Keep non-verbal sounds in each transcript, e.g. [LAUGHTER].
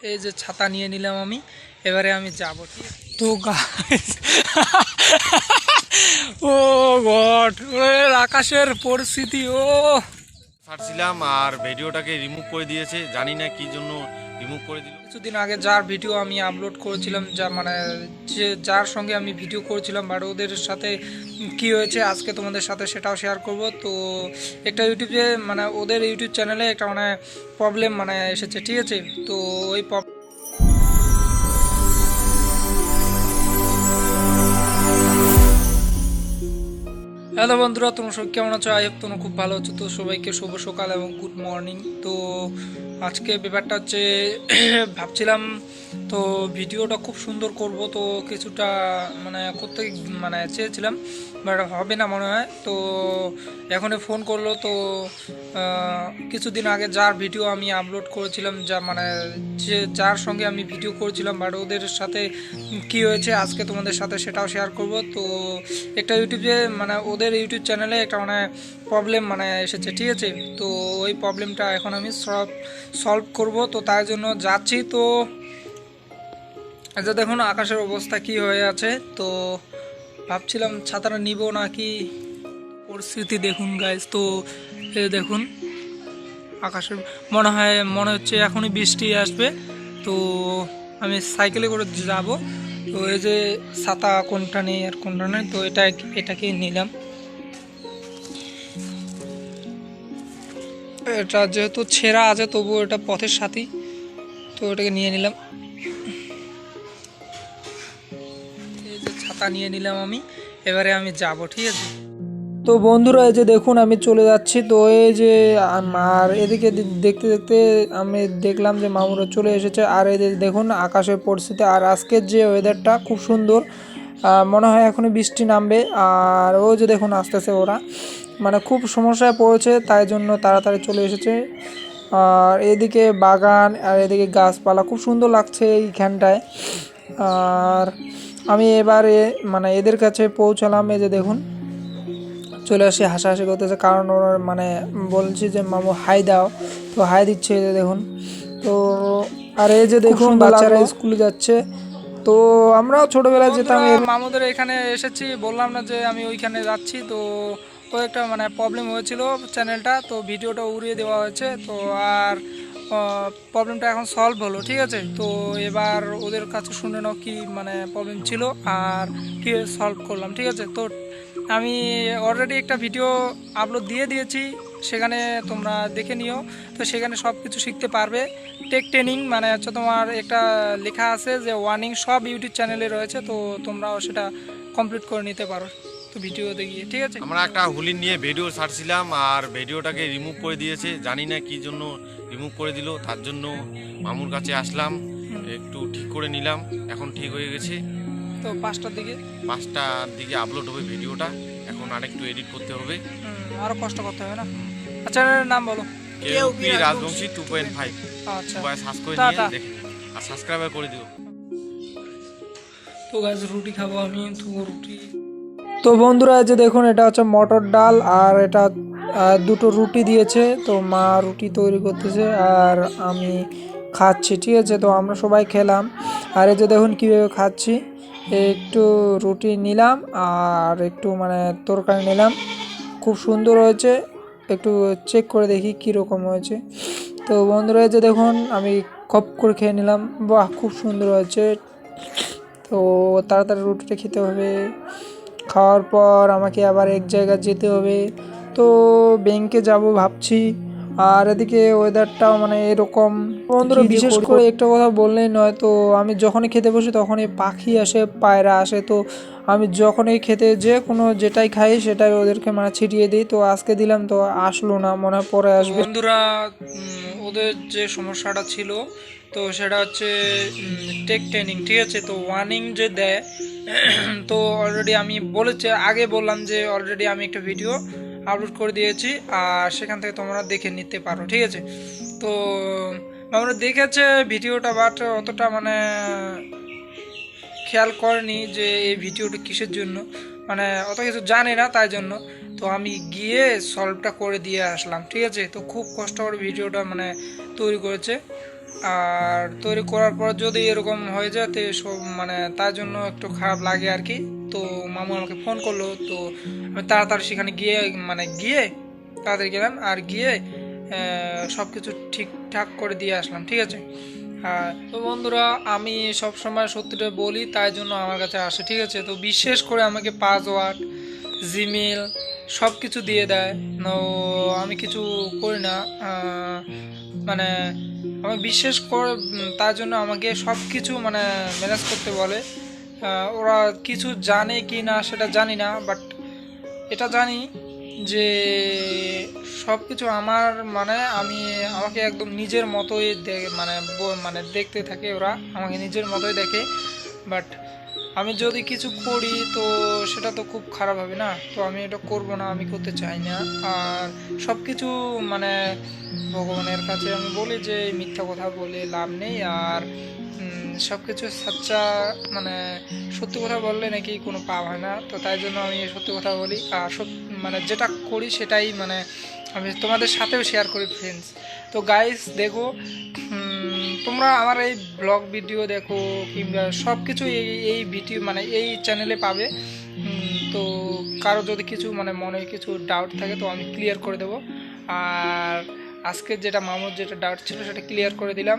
এই যে ছাতা নিয়ে নিলাম আমি এবারে আমি যাব? তো [LAUGHS] ও গড আকাশের পরিস্থিতি ও ছাড়ছিলাম আর ভিডিওটাকে রিমুভ করে দিয়েছে জানি না কি জন্য রিমুভ করে দিল। কিছুদিন আগে যার ভিডিও আমি আপলোড করেছিলাম যা মানে যে যার সঙ্গে আমি ভিডিও করেছিলাম বাট ওদের সাথে কি হয়েছে আজকে তোমাদের সাথে সেটাও শেয়ার করব। তো একটা ইউটিউবে মানে ওদের ইউটিউব চ্যানেলে একটা মানে প্রবলেম মানে এসেছে, ঠিক আছে? তো ওই হ্যালো বন্ধুরা, তোমরা সব কেমন আছো? আই হোপ তোমরা খুব ভালো আছো। তো সবাইকে শুভ সকাল এবং গুড মর্নিং তো আজকে ব্যাপারটা হচ্ছে, ভাবছিলাম তো ভিডিওটা খুব সুন্দর করব, তো কিছুটা মানে করতে মানে চেয়েছিলাম, বাট হবে না মনে হয়। তো এখনই ফোন করল, তো কিছুদিন আগে যার ভিডিও আমি আপলোড করেছিলাম যা মানে যে, যার সঙ্গে আমি ভিডিও করেছিলাম, বাট ওদের সাথে কি হয়েছে আজকে তোমাদের সাথে সেটাও শেয়ার করব। তো একটা ইউটিউবে মানে ওদের ইউটিউব চ্যানেলে একটা মানে প্রবলেম মানে এসেছে, ঠিক আছে? তো ওই প্রবলেমটা এখন আমি সলভ সলভ করব। তো তার জন্য যাচ্ছি। তো আচ্ছা দেখুন আকাশের অবস্থা কি হয়ে আছে। তো ভাবছিলাম ছাতাটা নিব নাকি? পরিস্থিতি দেখুন গাইজ তো দেখুন, আকাশের মনে হয়, মনে হচ্ছে এখনই বৃষ্টি আসবে। তো আমি সাইকেলে করে যাব। তো এই যে ছাতা কোনটা নেই আর কোনটা নেই, তো এটা, এটাকেই নিলাম। এটা যেহেতু ছেঁড়া আছে তবু এটা পথের সাথী। তো এটাকে নিয়ে নিলাম। এই যে ছাতা নিয়ে নিলাম আমি। এবারে আমি যাব, ঠিক আছে? তো বন্ধুরা, এই যে দেখুন, আমি চলে যাচ্ছি। তো এই যে, আর এদিকে দেখতে দেখতে আমি দেখলাম যে মামুরা চলে এসেছে। আর এই দেখুন, আকাশের পরিস্থিতি। আর আজকের যে ওয়েদারটা খুব সুন্দর। মনে হয় এখনই বৃষ্টি নামবে। আর ও যে দেখুন আসতেছে ওরা মানে খুব সমস্যায় পড়েছে তাই জন্য তাড়াতাড়ি চলে এসেছে। আর এদিকে বাগান আর এদিকে গাছপালা খুব সুন্দর লাগছে এইখানটায়। আর আমি এবারে মানে এদের কাছে পৌঁছালাম এই যে দেখুন। চলে আসি হাসাহাসি করতেছে কারণ ওরা মানে বলছি যে মামু হাই দাও। তো হাই দিচ্ছে এই যে দেখুন। তো আর এই যে দেখুন বাচ্চারা স্কুলে যাচ্ছে। তো আমরাও ছোটবেলায় যেতাম মামুদের এখানে এসেছি বললাম না যে আমি ওইখানে যাচ্ছি তো ও একটা মানে প্রবলেম হয়েছিল চ্যানেলটা তো ভিডিওটা উড়িয়ে দেওয়া হয়েছে তো আর প্রবলেমটা এখন সলভ হলো ঠিক আছে? তো এবার ওদের কাছে শুনে নাও কি মানে প্রবলেম ছিল আর কি সলভ করলাম ঠিক আছে? তো আমি অলরেডি একটা ভিডিও আপলোড দিয়ে দিয়েছি সেখানে তোমরা দেখে নিও। তো সেখানে সব কিছু শিখতে পারবে। টেক ট্রেনিং মানে হচ্ছে তোমার একটা লেখা আছে যে ওয়ার্নিং সব ইউটিউব চ্যানেলে রয়েছে তো তোমরাও সেটা কমপ্লিট করে নিতে পারো। তো ভিডিওতে গিয়ে ঠিক আছে? আমরা একটা হুলি নিয়ে ভিডিও ছাড়ছিলাম আর ভিডিওটাকে রিমুভ করে দিয়েছে। জানি না কি জন্য রিমুভ করে দিল তার জন্য মামুর কাছে আসলাম একটু ঠিক করে নিলাম। এখন ঠিক হয়ে গেছে। তো পাঁচটার দিকে? পাঁচটার দিকে আপলোড হবে ভিডিওটা এখন আরেকটু এডিট করতে হবে। আরও কষ্ট করতে হবে না? আচ্ছা নাম বলো। কেউ কি রাজবংশী টু পয়েন্ট ফাইভ আচ্ছা। সবাই সার্চ করে। নিয়ে দেখে। আর সাবস্ক্রাইবার করে দিও। তো গাছ রুটি খাব আমি তো রুটি। তো বন্ধুরা এই যে দেখুন এটা হচ্ছে মটর ডাল আর এটা দুটো রুটি দিয়েছে। তো মা রুটি তৈরি করতেছে আর আমি খাচ্ছি ঠিক আছে? তো আমরা সবাই খেলাম। আর এই যে দেখুন কীভাবে খাচ্ছি। একটু রুটি নিলাম আর একটু মানে তরকারি নিলাম। খুব সুন্দর হয়েছে। একটু চেক করে দেখি কীরকম হয়েছে। তো বন্ধুরা যে দেখুন, আমি কপ করে খেয়ে নিলাম। বাহ, খুব সুন্দর হয়েছে। তো তাড়াতাড়ি রুটিটা খেতে হবে। খাওয়ার পর আমাকে আবার এক জায়গায় যেতে হবে। তো ব্যাংকে যাব ভাবছি। আর এদিকে ওয়েদারটাও মানে এরকম। বন্ধুরা বিশেষ করে একটা কথা বললেই নয় তো আমি যখনই খেতে বসি তখনই পাখি আসে পায়রা আসে তো আমি যখনই খেতে যে কোনো যেটাই খাই সেটাই ওদেরকে মানে ছিটিয়ে দিই তো আজকে দিলাম তো আসলো না মনে হয় পরে আসবে। বন্ধুরা ওদের যে সমস্যাটা ছিল তো সেটা হচ্ছে টেক ট্রেনিং ঠিক আছে? তো ওয়ার্নিং যে দেয় তো অলরেডি আমি বলেছি আগে বললাম যে অলরেডি আমি একটা ভিডিও আপলোড করে দিয়েছি, আর সেখান থেকে তোমরা দেখে নিতে পারো, ঠিক আছে? তো আমরা দেখেছে ভিডিওটা বাট অতটা মানে খেয়াল করেনি যে এই ভিডিওটা কিসের জন্য। মানে অত কিছু জানে না তাই জন্য। তো আমি গিয়ে সলভটা করে দিয়ে আসলাম, ঠিক আছে? তো খুব কষ্ট করে ভিডিওটা মানে তৈরি করেছে। আর তৈরি করার পর যদি এরকম হয়ে যায়, তো সব মানে তার জন্য একটু খারাপ লাগে আর কি। তো মামু আমাকে ফোন করল, তো আমি তাড়াতাড়ি সেখানে গিয়ে মানে গিয়ে তাড়াতাড়ি গেলাম আর গিয়ে সব কিছু ঠিকঠাক করে দিয়ে আসলাম, ঠিক আছে? তো বন্ধুরা, আমি সব সময় সত্যিটা বলি, তাই জন্য আমার কাছে আসে, ঠিক আছে? তো বিশেষ করে আমাকে পাসওয়ার্ড জিমেল সব কিছু দিয়ে। দেয় আমি কিছু করি না মানে আমি বিশেষ করে তার জন্য আমাকে সব কিছু মানে ম্যানেজ করতে বলে। ওরা কিছু জানে কি না সেটা জানি না বাট এটা জানি যে সব কিছু আমার মানে আমি আমাকে একদম নিজের মতোই মানে মানে দেখতে থাকে ওরা, আমাকে নিজের মতোই দেখে বাট আমি যদি কিছু করি তো সেটা তো খুব খারাপ হবে না, তো আমি এটা করব না, আমি করতে চাই না, আর সব কিছু মানে ভগবানের কাছে আমি বলি যে মিথ্যা কথা বলে লাভ নেই, আর সব কিছু সাচ্চা মানে সত্যি কথা বললে নাকি কোনো পাপ হয় না। তো তাই জন্য আমি সত্যি কথা বলি। আর মানে যেটা করি সেটাই মানে আমি তোমাদের সাথেও শেয়ার করি ফ্রেন্ডস তো গাইস দেখো তোমরা আমার এই ব্লগ ভিডিও দেখো, কিংবা সব কিছু এই এই ভিডিও মানে এই চ্যানেলে পাবে। তো কারও যদি কিছু মানে মনে কিছু ডাউট থাকে, তো আমি ক্লিয়ার করে দেবো। আর আজকে যেটা মামুর যেটা ডাউট ছিল সেটা ক্লিয়ার করে দিলাম।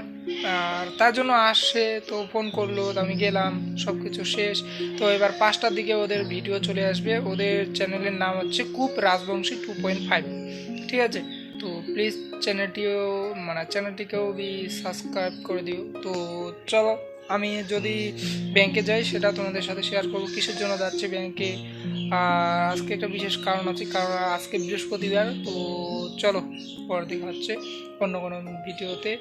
আর তার জন্য আসে, তো ফোন করল, তো আমি গেলাম সব কিছু শেষ। তো এবার পাঁচটার দিকে ওদের ভিডিও চলে আসবে। ওদের চ্যানেলের নাম হচ্ছে কুপ রাজবংশী টু পয়েন্ট ফাইভ ঠিক আছে? তো প্লিজ চ্যানেলটিও মানে চ্যানেলটিকেও বি সাবস্ক্রাইব করে দিও। তো চলো। আমি যদি ব্যাংকে যাই, সেটা তোমাদের সাথে শেয়ার করব। কিসের জন্য যাচ্ছে ব্যাংকে? আজকে একটা বিশেষ কারণ আছে, কারণ আজকে বৃহস্পতিবার, তো চলো পরের দেখা হচ্ছে অন্য কোনো ভিডিওতে।